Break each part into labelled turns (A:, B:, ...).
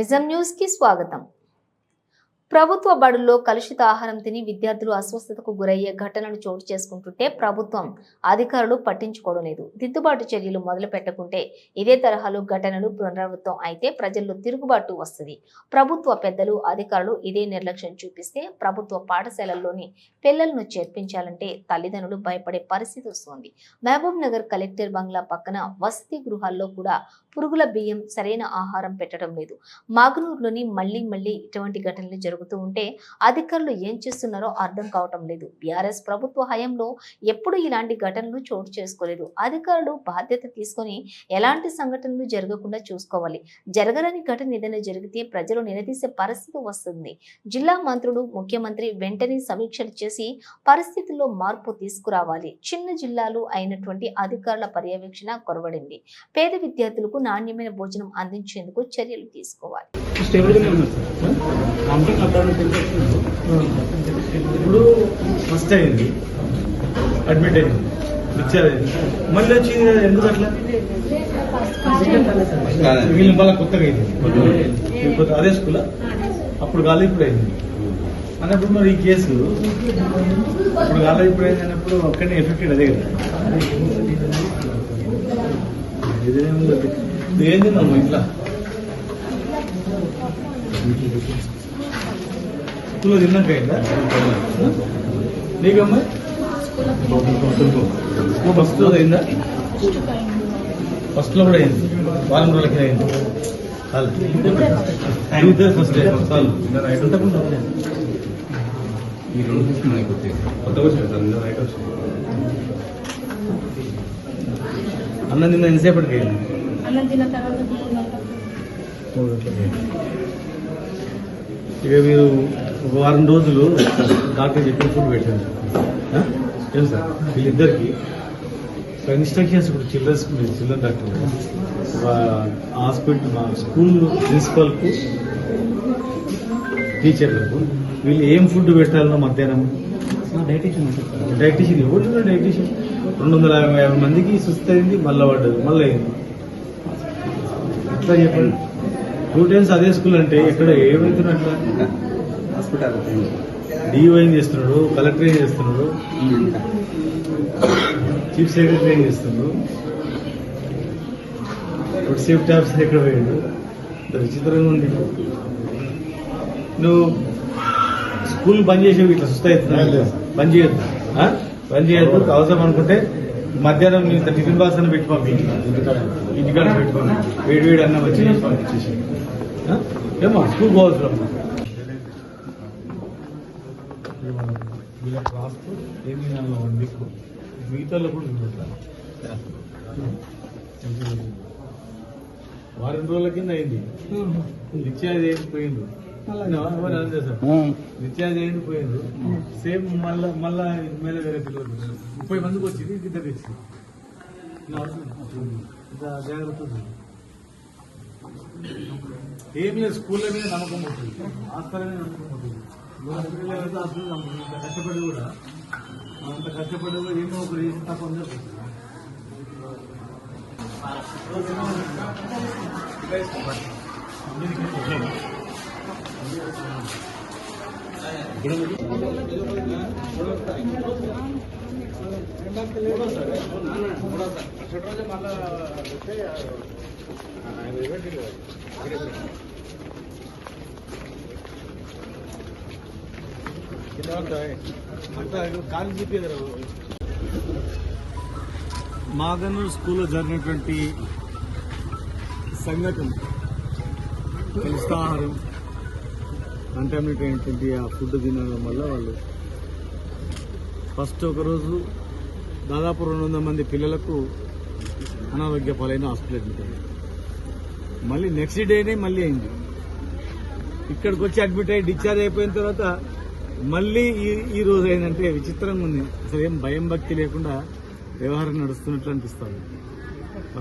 A: నిజం న్యూస్కి స్వాగతం. ప్రభుత్వ బడుల్లో కలుషిత ఆహారం తిని విద్యార్థులు అస్వస్థతకు గురయ్యే ఘటనలు చోటు చేసుకుంటుంటే ప్రభుత్వం అధికారులు పట్టించుకోవడం లేదు. దిద్దుబాటు చర్యలు మొదలు పెట్టకుంటే ఇదే తరహాలో ఘటనలు పునరావృతం అయితే ప్రజల్లో తిరుగుబాటు వస్తుంది. ప్రభుత్వ పెద్దలు అధికారులు ఇదే నిర్లక్ష్యం చూపిస్తే ప్రభుత్వ పాఠశాలల్లోని పిల్లలను చేర్పించాలంటే తల్లిదండ్రులు భయపడే పరిస్థితి వస్తుంది. మహబూబ్ నగర్ కలెక్టర్ బంగ్లా పక్కన వసతి గృహాల్లో కూడా పురుగుల బియ్యం సరైన ఆహారం పెట్టడం లేదు. మాగనూరులోని మళ్ళీ మళ్ళీ ఇటువంటి ఘటనలు జరుగుతూ ఉంటే అధికారులు ఏం చేస్తున్నారో అర్థం కావటం లేదు. బీఆర్ఎస్ ప్రభుత్వ హయాంలో ఎప్పుడు ఇలాంటి ఘటనలు చోటు చేసుకోలేదు. అధికారులు బాధ్యత తీసుకొని ఎలాంటి సంఘటనలు జరగకుండా చూసుకోవాలి. జరగరని ఘటన ఏదైనా జరిగితే ప్రజలు నిలదీసే పరిస్థితి వస్తుంది. జిల్లా మంత్రులు ముఖ్యమంత్రి వెంటనే సమీక్షలు చేసి పరిస్థితుల్లో మార్పు తీసుకురావాలి. చిన్న జిల్లాలు అయినటువంటి అధికారుల పర్యవేక్షణ కొరవడింది. పేద విద్యార్థులకు నాణ్యమైన భోజనం అందించేందుకు చర్యలు తీసుకోవాలి.
B: ఇప్పుడు ఫస్ట్ అయింది. అడ్మిట్ అయింది. వచ్చేది మళ్ళీ వచ్చింది కదా, ఎందుకు అట్లా? వీళ్ళు మళ్ళీ కొత్తగా అయింది. వీళ్ళు కొత్త- అదే స్కూల్ అప్పుడు కాలేదు ఇప్పుడు అయింది. అన్నప్పుడు మరి ఈ కేసు ఇప్పుడు కాలేదు ఇప్పుడు అయింది అన్నప్పుడు అక్కడనే ఎఫెక్టెడ్ అదే కదా. ఇదేముంది ఏం ఇట్లా? స్కూల్లో తిన్నాక అయిందా? నీకమ్మా? ఫస్ట్ అయిందా? ఫస్ట్లో కూడా అయింది. వారం రోజులకి అయింది. చాలు. ఫస్ట్ చాలు. అంతకుండా
C: ఈ రెండు చూసి మనకి వచ్చేది. కొత్తగా వచ్చింది సార్ నిన్న నైట్ వచ్చింది
B: అన్నం నిన్న ఎంతసేపటికి అయింది?
D: అన్నం తిన్న తర్వాత.
B: ఇక మీరు ఒక వారం రోజులు డాక్టర్ చెప్పిన ఫుడ్ పెట్టాను సార్? వీళ్ళిద్దరికి ఇన్స్ట్రక్షన్స్ ఇప్పుడు చిల్డ్రన్స్ చిల్డ్రన్ డాక్టర్ హాస్పిటల్ మా స్కూల్ ప్రిన్సిపల్కు టీచర్లకు వీళ్ళు ఏం ఫుడ్ పెట్టాలనో మధ్యాహ్నం? డైటీషియన్ ఎవరు డైటీషియన్. రెండు వందల యాభై యాభై మందికి సుస్థ అయింది మళ్ళీ పడ్డది మళ్ళీ అయింది. ఎట్లా చెప్పండి. టూ టైమ్స్ అదే స్కూల్ అంటే ఇక్కడ ఏమవుతున్నా అట్లా?
C: హాస్పిటల్.
B: డిఓ ఏం చేస్తున్నాడు? కలెక్టర్ ఏం చేస్తున్నాడు? చీఫ్ సెక్రటరీ ఏం చేస్తున్నాడు? ఫుడ్ సేఫ్టీ ఆఫీసర్ ఎక్కడ పోయాడు? విచిత్రంగా ఉంది. నువ్వు స్కూల్ బంద్ చేసేవి ఇట్లా సుస్థ అవుతున్నా బంద్ చేయొద్దు? బంద్ చేయొద్దు అవసరం అనుకుంటే మధ్యాహ్నం ఇంత టిఫిన్ బాక్స్ అని పెట్టి పంపి ఇంటికాడ పెట్టుకోండి వేడి వేడి అన్నం వచ్చి పంపించేసి? ఏమో స్కూల్ పోవచ్చు వీళ్ళకి రాస్తూ ఏమి వన్ వీక్ మిగతా కూడా చూడాలి వారం రోజుల కింద అయింది. నిత్యాది ఏంటి నిత్యాది ఏంటి పోయిండు సేమ్ మళ్ళా మళ్ళా మళ్ళీ వేరే పిల్లలు ముప్పై మందికి వచ్చింది ఇద్దరు. ఇంత జాగ్రత్త. ఏం లేదు స్కూళ్ళ మీద నమ్మకం ఉంటుంది హాస్టల్ మీద నమ్మకం ఉంటుంది హాస్పిటల్ అయితే హాస్పిటల్ నమ్మకం? ఇంత కష్టపడి కూడా. అంత కష్టపడి కూడా ఏమో ఒకరు చేసి తప్ప అందరూ మాగనూరు స్కూల్లో జరిగినటువంటి సంఘటన కలుషితాహారం కంటామినేట్ అయినటువంటి ఆ ఫుడ్ తినడం వల్ల వాళ్ళు ఫస్ట్ ఒకరోజు దాదాపు రెండు వందల మంది పిల్లలకు అనారోగ్య పాలైన హాస్పిటల్ అడ్మిట్ మళ్ళీ నెక్స్ట్ డేనే మళ్ళీ అయింది. ఇక్కడికి వచ్చి అడ్మిట్ అయ్యి డిశ్చార్జ్ అయిపోయిన తర్వాత మళ్ళీ ఈ ఈ రోజు ఏంటంటే విచిత్రంగా ఉంది. అసలు ఏం భయం భక్తి లేకుండా వ్యవహారం నడుస్తున్నట్లు అనిపిస్తుంది.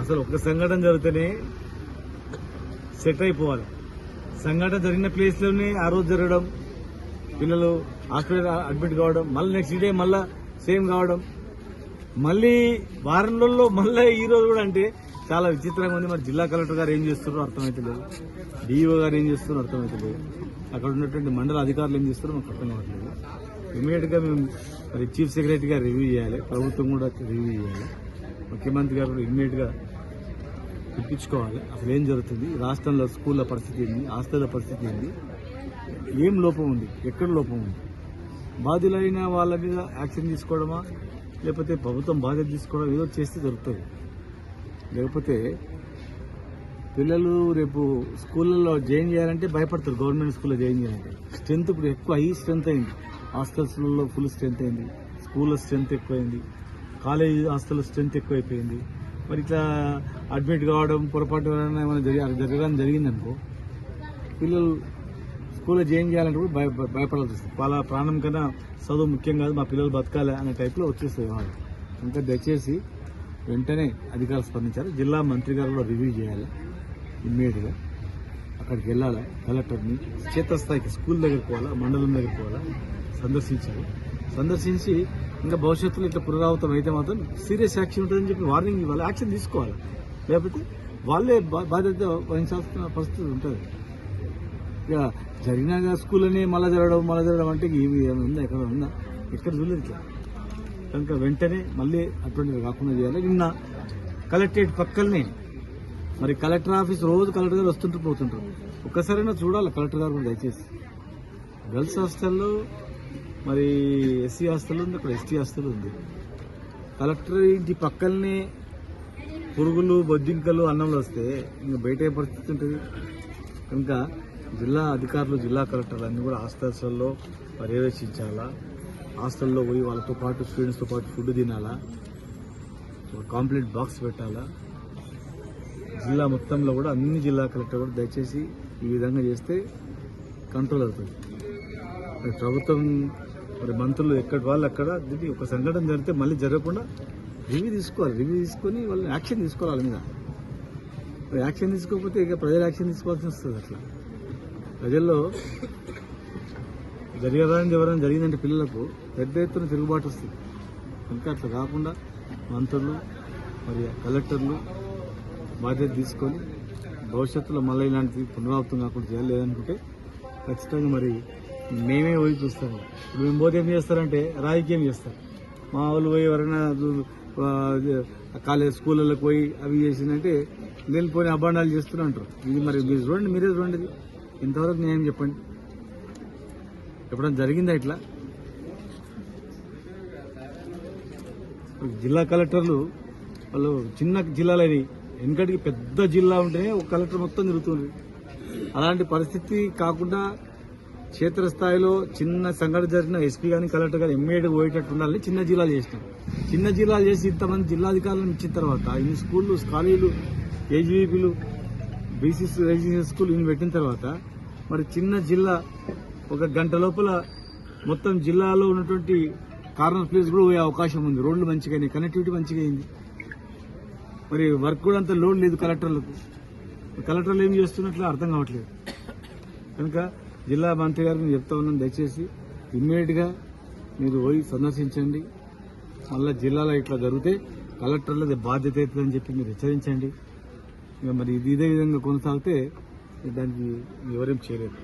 B: అసలు ఒక సంఘటన జరిగితేనే సెట్ అయిపోవాలి. సంఘటన జరిగిన ప్లేస్లోనే ఆ రోజు జరగడం పిల్లలు హాస్పిటల్ అడ్మిట్ కావడం మళ్ళీ నెక్స్ట్ డే మళ్ళా సేమ్ కావడం. మళ్ళీ వారం రోజుల్లో మళ్ళీ ఈ రోజు కూడా అంటే చాలా విచిత్రంగా ఉంది. మరి జిల్లా కలెక్టర్ గారు ఏం చేస్తున్నారో అర్థమవుతలేదు డిఈఓ గారు ఏం చేస్తున్నారో అర్థమవుతలేదు అక్కడ ఉన్నటువంటి మండల అధికారులు ఏం చేస్తున్నారో మాకు అర్థం కావట్లేదు. ఇమీడియట్గా మేము మరి చీఫ్ సెక్రటరీ గారు రివ్యూ చేయాలి. ప్రభుత్వం కూడా రివ్యూ చేయాలి. ముఖ్యమంత్రి గారు కూడా తెప్పించుకోవాలి అసలు ఏం జరుగుతుంది? రాష్ట్రంలో స్కూళ్ళ పరిస్థితి ఏంది? హాస్టల్ల పరిస్థితి ఏంది? ఏం లోపం ఉంది? ఎక్కడ లోపం ఉంది? బాధ్యులైన వాళ్ళ మీద యాక్షన్ తీసుకోవడమా? లేకపోతే ప్రభుత్వం బాధ్యత తీసుకోవడం ఏదో చేస్తే జరుగుతుంది. లేకపోతే పిల్లలు రేపు స్కూళ్ళల్లో జాయిన్ చేయాలంటే భయపడతారు. గవర్నమెంట్ స్కూల్లో జాయిన్ చేయాలంటే. స్ట్రెంత్ ఇప్పుడు ఎక్కువ హై స్ట్రెంత్ అయింది. హాస్టల్స్లలో ఫుల్ స్ట్రెంత్ అయింది. స్కూల్లో స్ట్రెంత్ ఎక్కువైంది. కాలేజ్ హాస్టల్లో స్ట్రెంత్ ఎక్కువైపోయింది. మరి ఇట్లా అడ్మిట్ కావడం పొరపాటు ఎవరైనా ఏమైనా జరిగి జరగడం జరిగిందనుకో పిల్లలు స్కూల్లో జాయిన్ చేయాలంటే కూడా భయ భయపడాల్సి వస్తుంది. వాళ్ళ ప్రాణం కన్నా చదువు ముఖ్యం కాదు మా పిల్లలు బతకాలి అనే టైప్లో వచ్చేస్తుంది వాళ్ళు ఇంకా దయచేసి వెంటనే అధికారులు స్పందించారు జిల్లా మంత్రి గారు కూడా రివ్యూ చేయాలి ఇమ్మీడియట్గా అక్కడికి వెళ్ళాలి? కలెక్టర్ని క్షేత్రస్థాయికి స్కూల్ దగ్గరికి పోవాలా? మండలం దగ్గరికి పోవాలా? సందర్శించాలి. సందర్శించి ఇంకా భవిష్యత్తులో ఇట్లా పునరావృతం అయితే మాత్రం సీరియస్ యాక్షన్ ఉంటుందని చెప్పి వార్నింగ్ ఇవ్వాలి యాక్షన్ తీసుకోవాలి. లేకపోతే వాళ్ళే బాధ్యత వహించాల్సిన పరిస్థితి ఉంటుంది. ఇక జరిగిన స్కూల్ని మళ్ళా జరగడం మల జరగడం అంటే ఇవి ఏమైనా ఉందా? ఎక్కడ ఉందా? ఎక్కడ చూడలేదు ఇట్లా. కనుక వెంటనే మళ్ళీ అటువంటివి కాకుండా చేయాలి. నిన్న కలెక్టరేట్ పక్కనే మరి కలెక్టర్ ఆఫీస్ రోజు కలెక్టర్ గారు వస్తుంటారు పోతుంటారు. ఒక్కసారైనా చూడాలి కలెక్టర్ గారు కూడా దయచేసి. గర్ల్స్ హాస్టల్లో మరి ఎస్సీ హాస్టల్ ఉంది అక్కడ ఎస్టీ హాస్టల్ ఉంది. కలెక్టర్ ఇంటి పక్కనే పురుగులు బొద్దింకలు అన్నంలో వస్తే ఇంకా బయట ఏ పరిస్థితి ఉంటుంది? కనుక జిల్లా అధికారులు జిల్లా కలెక్టర్లు అన్నీ కూడా హాస్టల్స్లో పర్యవేక్షించాలా? హాస్టల్లో పోయి వాళ్ళతో పాటు స్టూడెంట్స్తో పాటు ఫుడ్ తినాలా? కాంప్లీట్ బాక్స్ పెట్టాలా? జిల్లా మొత్తంలో కూడా అన్ని జిల్లా కలెక్టర్ కూడా దయచేసి ఈ విధంగా చేస్తే కంట్రోల్ అవుతుంది. మరి ప్రభుత్వం మరి మంత్రులు ఎక్కడ వాళ్ళు అక్కడ దీన్ని ఒక సంఘటన జరిగితే మళ్ళీ జరగకుండా రివ్యూ తీసుకోవాలి. రివ్యూ తీసుకొని వాళ్ళని యాక్షన్ తీసుకోవాలి మీద. మరి యాక్షన్ తీసుకోకపోతే ఇక ప్రజలు యాక్షన్ తీసుకోవాల్సి వస్తుంది అట్లా. ప్రజల్లో జరగడానికి ఎవరైనా జరిగిందంటే పిల్లలకు పెద్ద ఎత్తున తిరుగుబాటు వస్తుంది. ఇంకా అట్లా కాకుండా మంత్రులు మరి కలెక్టర్లు బాధ్యత తీసుకొని భవిష్యత్తులో మళ్ళీ ఇలాంటి పునరావృతం కాకుండా చేయాలి లేదనుకుంటే ఖచ్చితంగా మరి మేమే పోయి చూస్తాము ఇప్పుడు మేము పోతే ఏం చేస్తారంటే రాజకీయం చేస్తారు. మా వాళ్ళు పోయి ఎవరైనా కాలేజ్ స్కూళ్ళకి పోయి అవి చేసిందంటే వెళ్ళిపోయి అభాండాలు చేస్తూనే అంటారు ఇది మరి మీరు చూడండి మీరే చూడండి ఇది. ఇంతవరకు న్యాయం చెప్పండి ఎప్పుడైనా జరిగిందా ఇట్లా? జిల్లా కలెక్టర్లు వాళ్ళు చిన్న జిల్లాలని వెనకటికి పెద్ద జిల్లా ఉంటేనే ఒక కలెక్టర్ మొత్తం తిరుగుతుంది. అలాంటి పరిస్థితి కాకుండా క్షేత్రస్థాయిలో చిన్న సంఘటన జరిగిన ఎస్పీ కానీ కలెక్టర్ కానీ ఎమ్మెల్యే పోయేటట్టు ఉండాలని చిన్న జిల్లాలు చేసినాం. చిన్న జిల్లాలు చేసి ఇంతమంది జిల్లాధికారులను ఇచ్చిన తర్వాత ఇన్ని స్కూళ్ళు కాలేజీలు ఏజీబీలు బీసీ రెసిడెన్షియల్ స్కూల్ ఇన్ని పెట్టిన తర్వాత మరి చిన్న జిల్లా ఒక గంట లోపల మొత్తం జిల్లాలో ఉన్నటువంటి కార్నర్ ప్లేస్ కూడా పోయే అవకాశం ఉంది. రోడ్లు మంచిగా అయినాయి కనెక్టివిటీ మంచిగా అయింది మరి వర్క్ కూడా అంత లోడ్ లేదు కలెక్టర్లకు. కలెక్టర్లు ఏం చేస్తున్నట్లు అర్థం కావట్లేదు. కనుక జిల్లా మంత్రి గారికి నేను చెప్తా ఉన్నాను దయచేసి ఇమ్మీడియట్గా మీరు పోయి సందర్శించండి. మళ్ళీ జిల్లాలో ఇట్లా జరిగితే కలెక్టర్లది బాధ్యత అవుతుందని చెప్పి మీరు హెచ్చరించండి. ఇక మరి ఇది ఇదే విధంగా కొనసాగితే దానికి ఎవరేం చేయలేదు